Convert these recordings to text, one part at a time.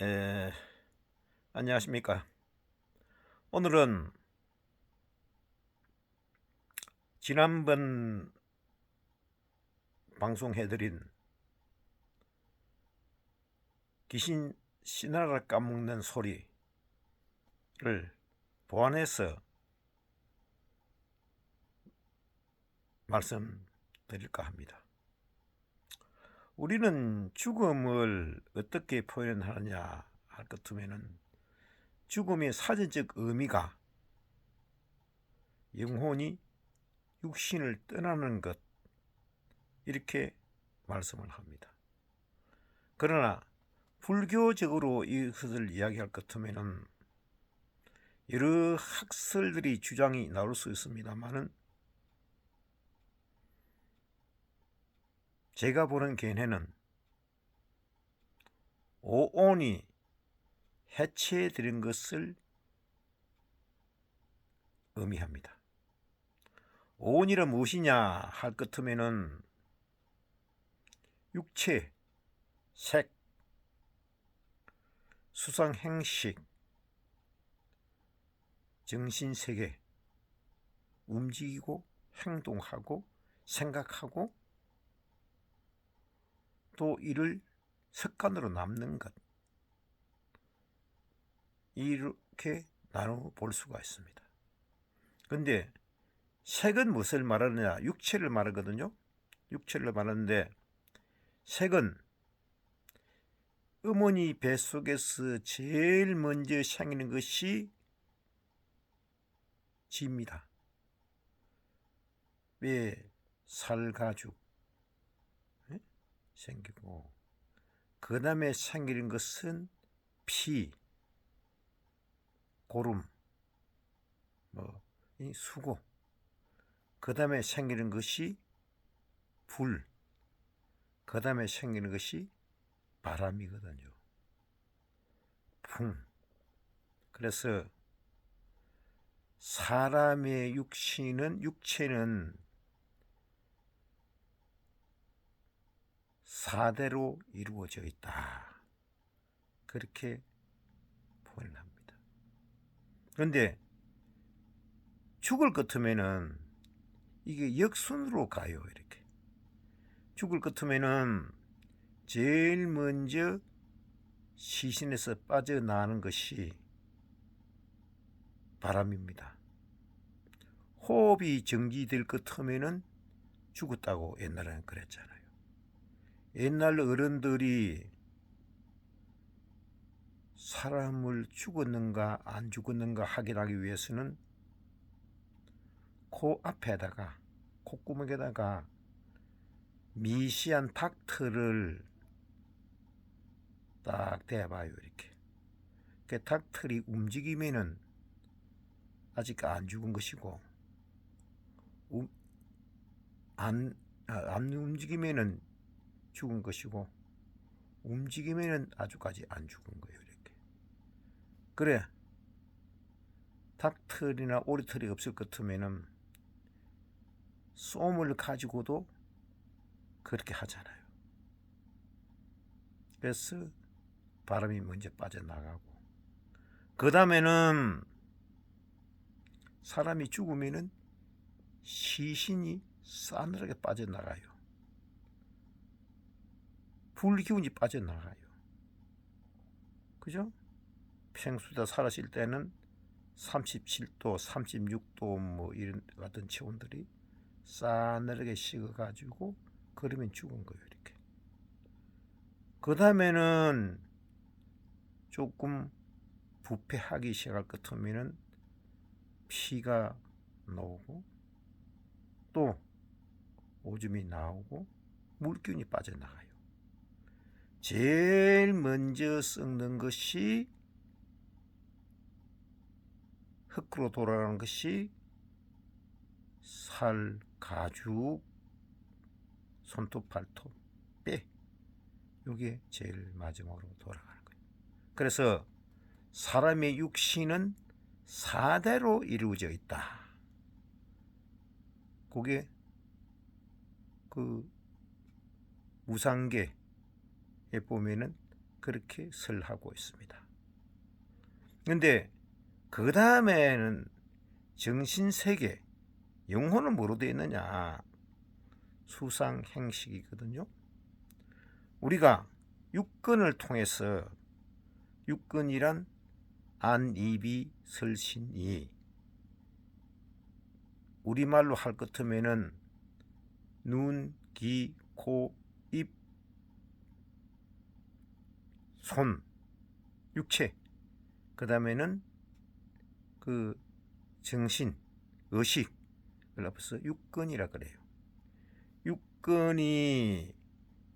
에, 안녕하십니까. 오늘은 지난번 방송해드린 귀신 신하라 까먹는 소리를 보완해서 말씀드릴까 합니다. 우리는 죽음을 어떻게 표현하느냐 할 것 같으면은 죽음의 사전적 의미가 영혼이 육신을 떠나는 것 이렇게 말씀을 합니다. 그러나 불교적으로 이것을 이야기할 것 같으면은 여러 학설들이 주장이 나올 수 있습니다만은 제가 보는 견해는 오온이 해체해드린 것을 의미합니다. 오온이란 무엇이냐 할것 같으면은 육체, 색, 수상 행식, 정신 세계, 움직이고 행동하고 생각하고 또 이를 습관으로 남는 것 이렇게 나누어 볼 수가 있습니다. 근데 색은 무엇을 말하느냐? 육체를 말하거든요. 육체를 말하는데 색은 어머니 뱃속에서 제일 먼저 생기는 것이 지입니다. 왜 살 가죽 예? 생기고 그 다음에 생기는 것은 피, 고름, 뭐, 이 수고. 그 다음에 생기는 것이 불. 그 다음에 생기는 것이 바람이거든요. 풍. 그래서 사람의 육신은, 육체는 사대로 이루어져 있다. 그렇게 표현합니다. 그런데 죽을 것 같으면은 이게 역순으로 가요. 이렇게. 죽을 것 같으면은 제일 먼저 시신에서 빠져나가는 것이 바람입니다. 호흡이 정지될 것 같으면은 죽었다고 옛날에는 그랬잖아요. 옛날 어른들이 사람을 죽었는가 안 죽었는가 확인하기 위해서는 코 앞에다가 콧구멍에다가 미시한 닥터를 딱 대봐요 이렇게. 그 닥터리 움직이면은 아직 안 죽은 것이고 우, 안, 아, 안 움직이면은 죽은 것이고 움직이면은 아주까지 안 죽은 거예요 이렇게. 그래 닥털이나 오리털이 없을 것 같으면은 쏨을 가지고도 그렇게 하잖아요. 그래서 바람이 먼저 빠져나가고 그 다음에는 사람이 죽으면은 시신이 싸늘하게 빠져나가요. 불기운이 빠져나가요. 그죠? 평소다 살았을 때는 37도, 36도 뭐 이런 같은 체온들이 싸늘하게 식어가지고 그러면 죽은 거예요 이렇게. 그 다음에는 조금 부패하기 시작할 것 같으면은 피가 나오고 또 오줌이 나오고 물기운이 빠져나가요. 제일 먼저 썩는 것이 흙으로 돌아가는 것이 살, 가죽, 손톱, 발톱, 뼈. 이게 제일 마지막으로 돌아가는 거예요. 그래서 사람의 육신은 사대로 이루어져 있다. 그게 그 무상계에 보면은 그렇게 설하고 있습니다. 근데 그 다음에는 정신세계, 영혼은 뭐로 되어 있느냐? 수상 행식이거든요. 우리가 육근을 통해서 육근이란 안이비 설신이 우리말로 할 것 같으면은 눈, 귀, 코, 입, 손, 육체. 그 다음에는 그 정신, 의식. 그래서 육근이라 그래요. 육근이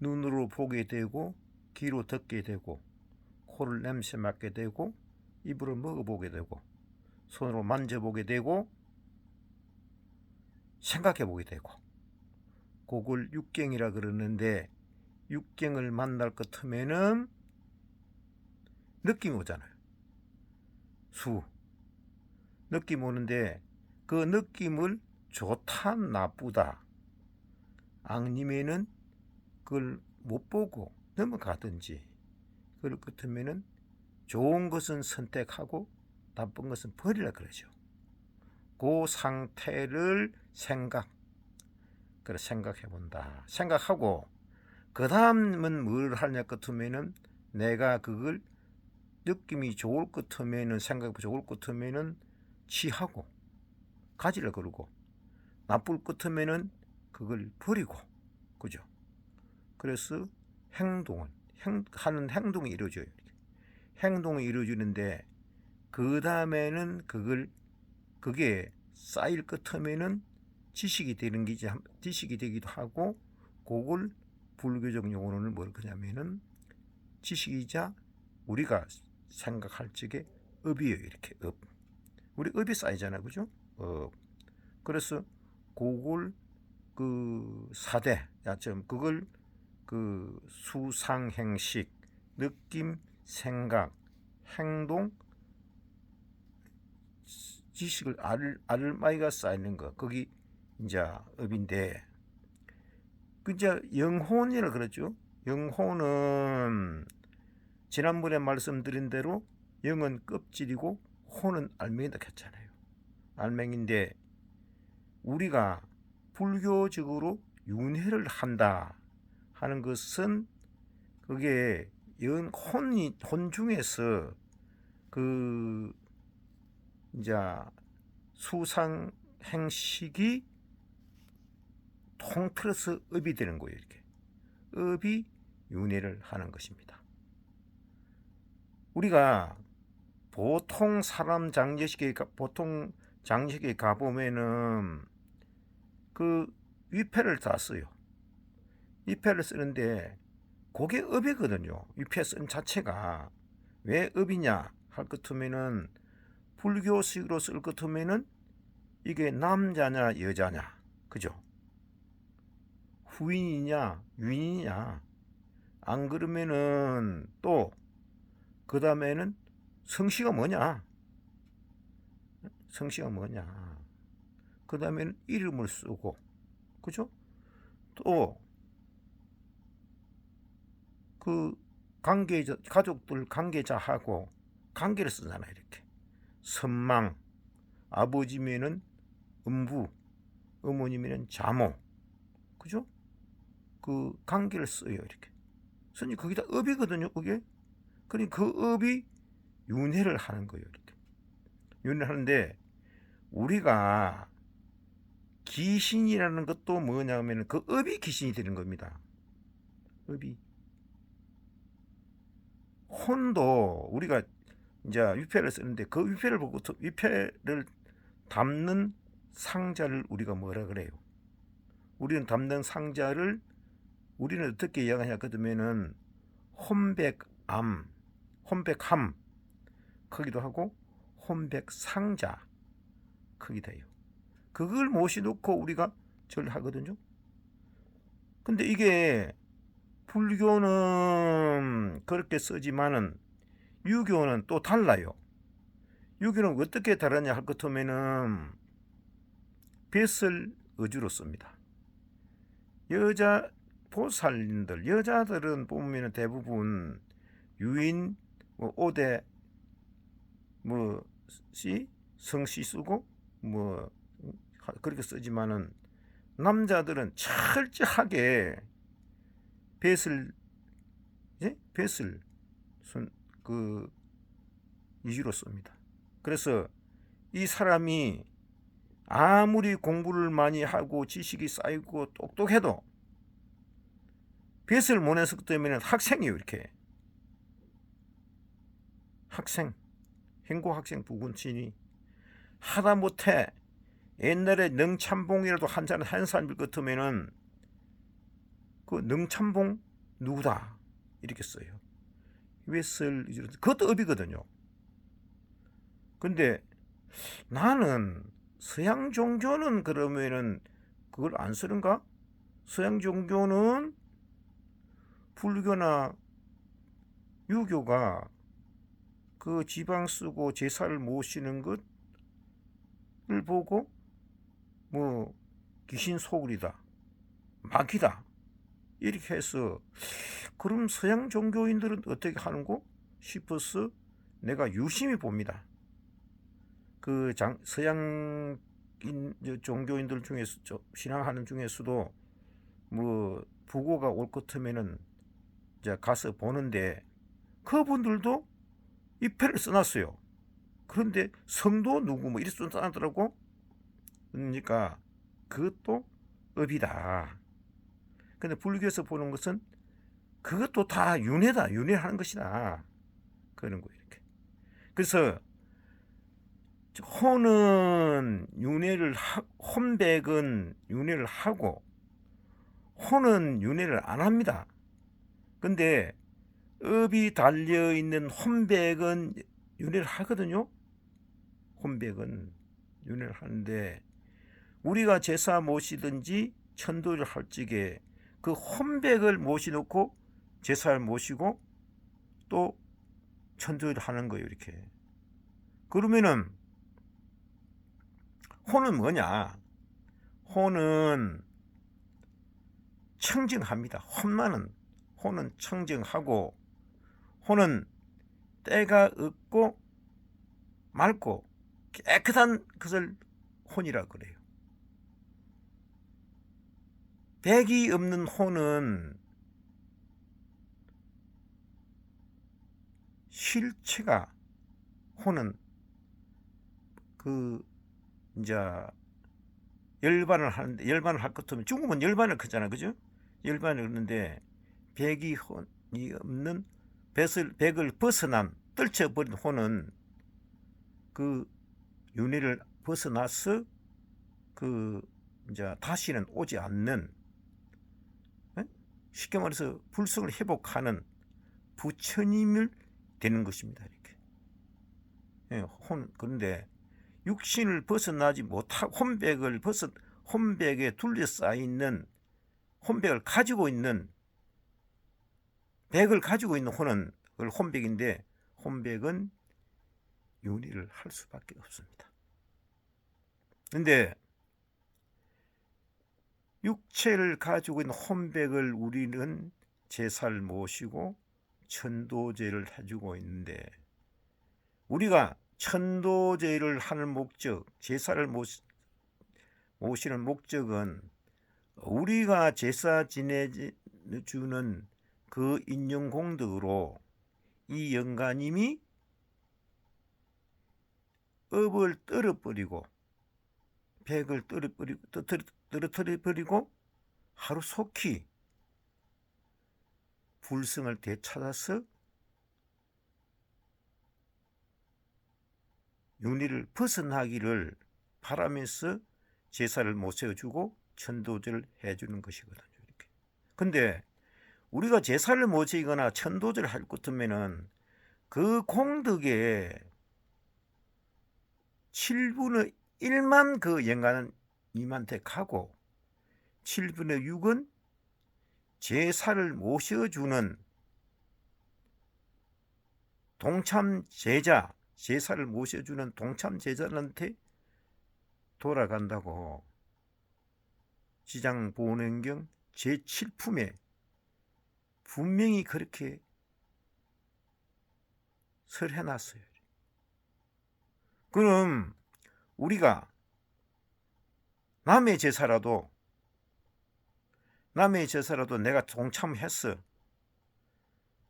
눈으로 보게 되고, 귀로 듣게 되고, 코를 냄새 맡게 되고, 입으로 먹어보게 되고, 손으로 만져보게 되고, 생각해보게 되고, 그걸 육경이라 그러는데, 육경을 만날 것 같으면은 느낌이 오잖아요. 수. 느낌 오는데 그 느낌을 좋다 나쁘다 아니면은 그걸 못 보고 넘어가든지 그럴 것 같으면은 좋은 것은 선택하고 나쁜 것은 버리라 그러죠. 그 상태를 생각 그래 생각해 본다. 생각하고 그 다음은 뭘 하냐 같으면은 내가 그걸 느낌이 좋을 것 같으면은 생각이 좋을 것 같으면은 취하고 가지를 그러고 나쁠 것 같으면은 그걸 버리고 그죠? 그래서 행동은 행, 하는 행동이 이루어져요. 행동이 이루어지는데 그 다음에는 그걸 그게 쌓일 것 같으면은 지식이 되는 게 지식이 되기도 하고 그걸 불교적 용어는 뭘 그냐면은 지식이자 우리가 생각할 적에 업이에요 이렇게 업 우리 업이 쌓이잖아요 그죠? 업 그래서 그걸 그 사대 야점 그걸 그 수상행식 느낌 생각 행동 지식을 알, 알마이가 쌓이는 거 거기 이제 업인데. 그 이제 영혼이라 그러죠. 영혼은 지난번에 말씀드린 대로 영은 껍질이고 혼은 알맹이다 했잖아요. 알맹인데 우리가 불교적으로 윤회를 한다 하는 것은 그게 영 혼이 혼 중에서 그 이제 수상 행식이 통틀어서 업이 되는 거예요. 이렇게 업이 윤회를 하는 것입니다. 우리가 보통 사람 장례식에 보통 장례식에 가 보면은 그 위패를 다 써요. 위패를 쓰는데 그게 업이거든요. 위패 쓴 자체가 왜 업이냐 할것 같으면은 불교식으로 쓸것 같으면은 이게 남자냐 여자냐 그죠? 후인이냐 유인이냐 안 그러면은 또 그 다음에는 성씨가 뭐냐 성씨가 뭐냐 그 다음에는 이름을 쓰고 그죠 또 그 관계자 가족들 관계자하고 관계를 쓰잖아요 이렇게 선망 아버지면은 음부 어머니면은 자모 그죠 그 관계를 써요 이렇게. 선이 거기다 업이거든요. 그게. 그러니 그 업이 윤회를 하는 거예요. 이렇게. 윤회를 하는데 우리가 귀신이라는 것도 뭐냐면 그 업이 귀신이 되는 겁니다. 업이. 혼도 우리가 이제 위패를 쓰는데 그 위패를 보고 위패를 담는 상자를 우리가 뭐라 그래요? 우리는 담는 상자를 우리는 어떻게 이야기하냐 그러면은 혼백암, 혼백함 크기도 하고 혼백상자 크기도 해요. 그걸 모시놓고 우리가 절 하거든요. 근데 이게 불교는 그렇게 쓰지만은 유교는 또 달라요. 유교는 어떻게 다르냐 할 것 같으면은 뱃을 어주로 씁니다. 여자 보살님들 여자들은 보면 대부분 유인 뭐 오대 뭐시 성씨 쓰고 뭐 하- 그렇게 쓰지만은 남자들은 철저하게 뱃을 예? 뱃을 손, 그 위주로 씁니다. 그래서 이 사람이 아무리 공부를 많이 하고 지식이 쌓이고 똑똑해도 뱃을 못 했기 때문에 학생이에요 이렇게 학생 행고 학생 부군친이 하다 못해 옛날에 능참봉이라도 한 사람 한 사람일 것 같으면은 그 능참봉 누구다 이렇게 써요. 왜쓸 그것도 업이거든요. 근데 나는 서양 종교는 그러면은 그걸 안 쓰는가? 서양 종교는 불교나 유교가 그 지방 쓰고 제사를 모시는 것을 보고 뭐 귀신 소굴이다 마귀다 이렇게 해서 그럼 서양 종교인들은 어떻게 하는고 싶어서 내가 유심히 봅니다. 그 장, 서양 종교인들 중에서 저 신앙하는 중에서도 뭐 부고가 올 것 같으면은 이제 가서 보는데 그분들도 입회를 써놨어요. 그런데 성도 누구 뭐 이렇게 써놨더라고. 그러니까 그것도 업이다. 근데 불교에서 보는 것은 그것도 다 윤회다. 윤회하는 것이다. 그런 거 이렇게. 그래서 호는 윤회를 하, 혼백은 윤회를 하고 호는 윤회를 안 합니다. 근데 업이 달려 있는 혼백은 윤회를 하거든요. 혼백은 윤회를 하는데 우리가 제사 모시든지 천도를 할 적에 그 혼백을 모시놓고 제사를 모시고 또 천도를 하는 거예요. 이렇게. 그러면은 호는 뭐냐? 호는 청정합니다. 혼만은 호는 청정하고 호는 때가 없고 맑고 깨끗한 것을 혼이라 그래요. 백이 없는 호는 실체가 호는 그 이제 열반을 하는데 열반을 할것 같으면 중국은 열반을 크잖아 그죠? 열반을 했는데 백이 혼이 없는 백을, 백을 벗어난 떨쳐버린 혼은 그 윤회를 벗어나서 그 이제 다시는 오지 않는 에? 쉽게 말해서 불성을 회복하는 부처님을 되는 것입니다 이렇게 예, 혼 그런데 육신을 벗어나지 못하고 혼백을 벗어 혼백에 둘러싸여 있는 혼백을 가지고 있는 백을 가지고 있는 혼은 그걸 혼백인데 혼백은 윤회를 할 수밖에 없습니다. 근데 육체를 가지고 있는 혼백을 우리는 제사를 모시고 천도제를 해주고 있는데 우리가 천도제를 하는 목적, 제사를 모시, 모시는 목적은 우리가 제사 지내주는 그 인용 공덕으로 이 영가님이 업을 떨어버리고 백을 떨어뜨려버리고 하루 속히 불성을 되찾아서 윤리를 벗어나기를 바라면서 제사를 모셔주고 천도제를 해주는 것이거든요. 이렇게. 근데 우리가 제사를 모시거나 천도제를 할것 같으면은 그 공덕에 7분의 1만 그 영가는 님한테 가고 7분의 6은 제사를 모셔주는 동참 제자, 제사를 모셔주는 동참 제자한테 돌아간다고. 시장 보냉경 제7품에 분명히 그렇게 설해놨어요. 그럼 우리가 남의 제사라도 남의 제사라도 내가 동참했어.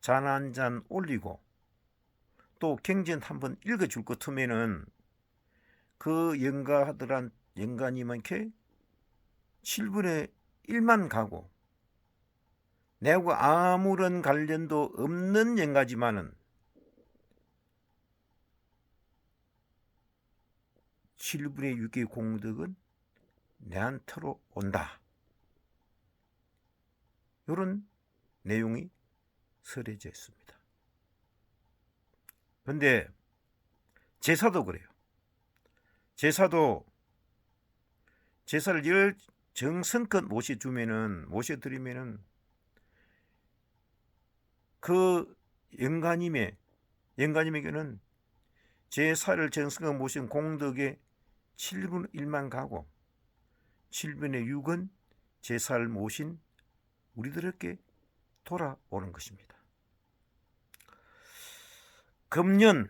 잔 한 잔 올리고 또 경전 한번 읽어줄 것 같으면은 그 영가하더란 영가님한테 7분의 1만 가고 내가 아무런 관련도 없는 영가지만은 7분의 6의 공덕은 내한테로 온다. 이런 내용이 설해져 있습니다. 그런데 제사도 그래요. 제사도 제사를 열 정성껏 모셔주면은 모셔드리면은 그 영가님의 영가님에게는 제사를 정성껏 모신 공덕의 7분 1만 가고 7분의 6은 제사를 모신 우리들에게 돌아오는 것입니다. 금년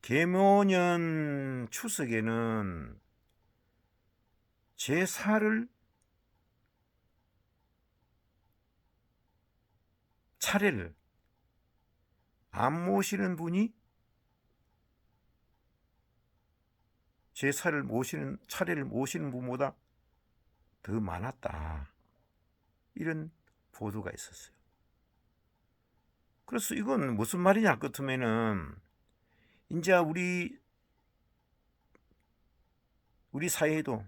계모년 추석에는 제사를 차례를 안 모시는 분이 제사를 모시는 차례를 모시는 분보다 더 많았다. 이런 보도가 있었어요. 그래서 이건 무슨 말이냐 같으면은 이제 우리 우리 사회에도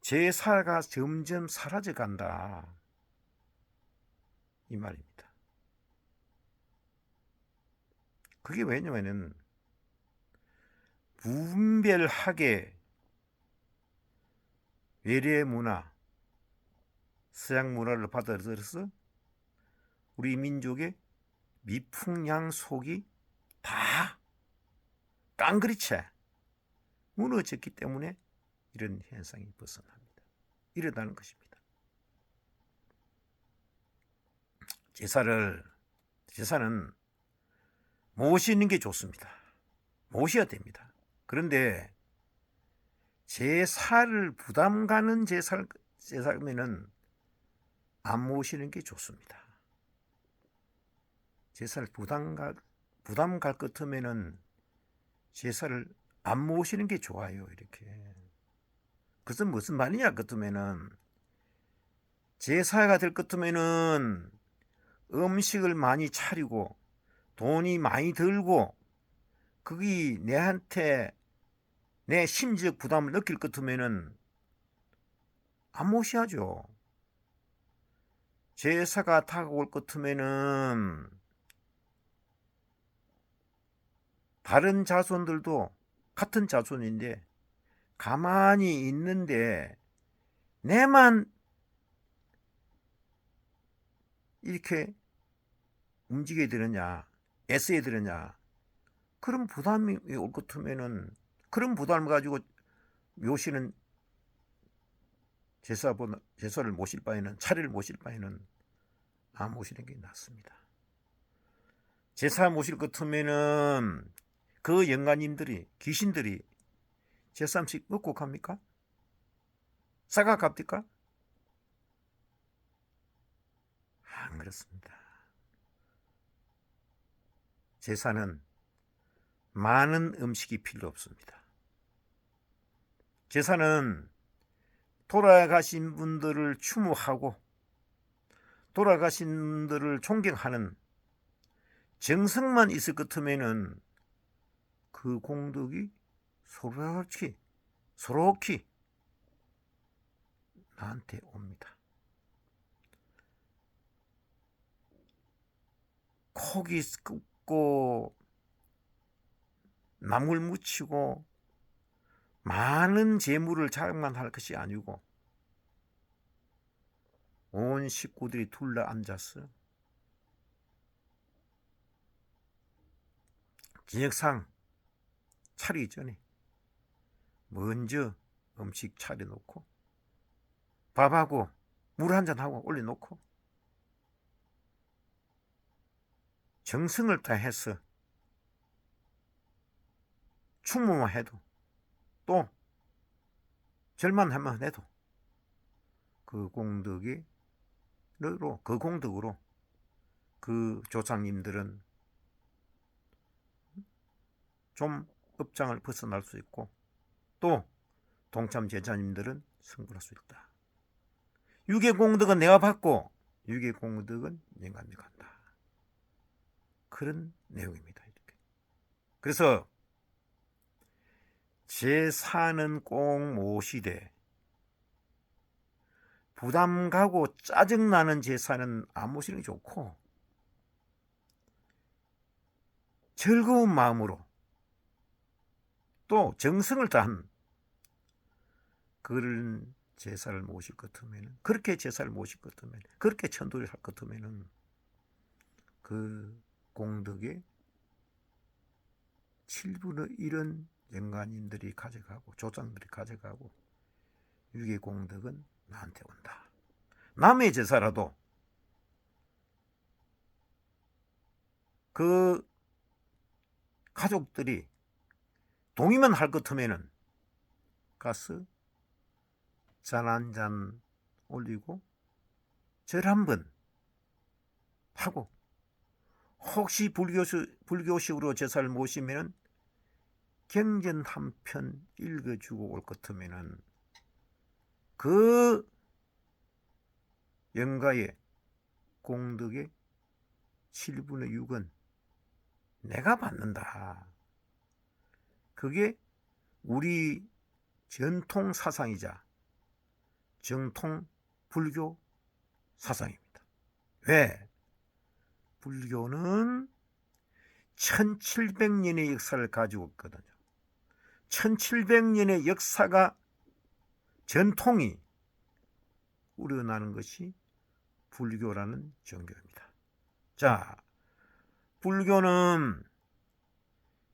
제사가 점점 사라져 간다. 이 말입니다. 그게 왜냐면은 무분별하게 외래 문화, 서양 문화를 받아들여서 우리 민족의 미풍양 속이 다 깡그리채 무너졌기 때문에 이런 현상이 벗어납니다. 일어나는 것입니다. 제사를 제사는 모시는 게 좋습니다. 모셔야 됩니다. 그런데 제사를 부담 가는 제사 제사면은 안 모시는 게 좋습니다. 제사를 부담 갈 부담 갈것 같으면은 제사를 안 모시는 게 좋아요. 이렇게. 그것은 무슨 말이냐 같으면은 제사가 될것 같으면은 음식을 많이 차리고 돈이 많이 들고 그게 내한테 내 심적 부담을 느낄 것 같으면은 안 모셔야죠. 제사가 다가올 것 같으면은 다른 자손들도 같은 자손인데 가만히 있는데 내만 이렇게 움직여야 되느냐 애써야 되느냐 그런 부담이 올 것 같으면은 그런 부담을 가지고 묘시는 제사보다 제사를 모실 바에는 차례를 모실 바에는 안 모시는 게 낫습니다. 제사 모실 것 같으면은 그 영가님들이 귀신들이 제삼씩 먹고 갑니까? 싸가 갑니까? 안 그렇습니다. 제사는 많은 음식이 필요 없습니다. 제사는 돌아가신 분들을 추모하고 돌아가신 분들을 존경하는 정성만 있을 것 같으면은 그 공덕이 소렇게 소록히 나한테 옵니다. 고기 굽고 나물 묻히고 많은 재물을 자랑만 것이 아니고 온 식구들이 둘러 앉았어. 지역상 차리기 전에 먼저 음식 차려놓고 밥하고 물 한 잔하고 올려놓고 정성을 다해서 충무만 해도 또 절만 한번 해도 그 공덕이 로 그 공덕으로 그 조상님들은 좀 업장을 벗어날 수 있고 또 동참 제자님들은 성불할 수 있다. 육의 공덕은 내가 받고 육의 공덕은 영감이 간다. 그런 내용입니다. 이렇게. 그래서 제 사는 꼭 모시되 부담 가고 짜증 나는 제 사는 안 모시는 게 좋고 즐거운 마음으로 또 정성을 다한 그런 제사를 모실 것 같으면 그렇게 제사를 모실 것 같으면 그렇게 천도를 할 것 같으면은 그 공덕의 7분의 1은 영관님들이 가져가고 조상들이 가져가고 육의 공덕은 나한테 온다. 남의 제사라도 그 가족들이 동의만 할것 같으면은 가서 잔한 잔 올리고 절 한 번 하고 혹시 불교식, 불교식으로 제사를 모시면은 경전 한 편 읽어주고 올 것 같으면은 그 영가의 공덕의 7분의 6은 내가 받는다. 그게 우리 전통 사상이자 정통 불교 사상입니다. 왜? 불교는 1700년의 역사를 가지고 있거든요. 1700년의 역사가 전통이 우러나는 것이 불교라는 종교입니다. 자, 불교는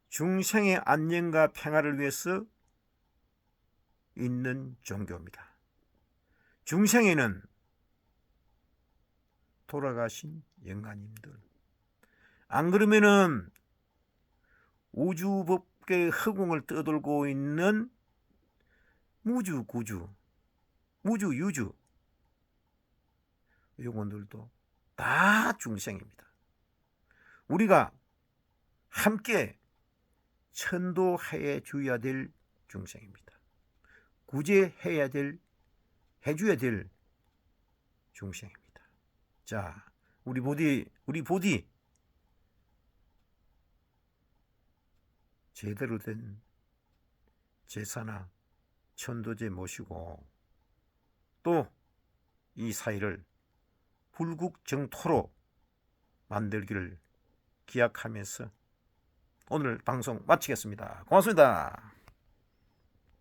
중생의 안녕과 평화를 위해서 있는 종교입니다. 중생에는 돌아가신 영가님들. 안 그러면은 우주법계의 허공을 떠돌고 있는 무주, 구주, 우주, 유주. 영혼들도 다 중생입니다. 우리가 함께 천도해 줘야 될 중생입니다. 구제해야 될, 해줘야 될 중생입니다. 자, 우리 보디, 우리 보디, 제대로 된 제사나 천도제 모시고 또 이 사이를 불국정토로 만들기를 기약하면서 오늘 방송 마치겠습니다. 고맙습니다.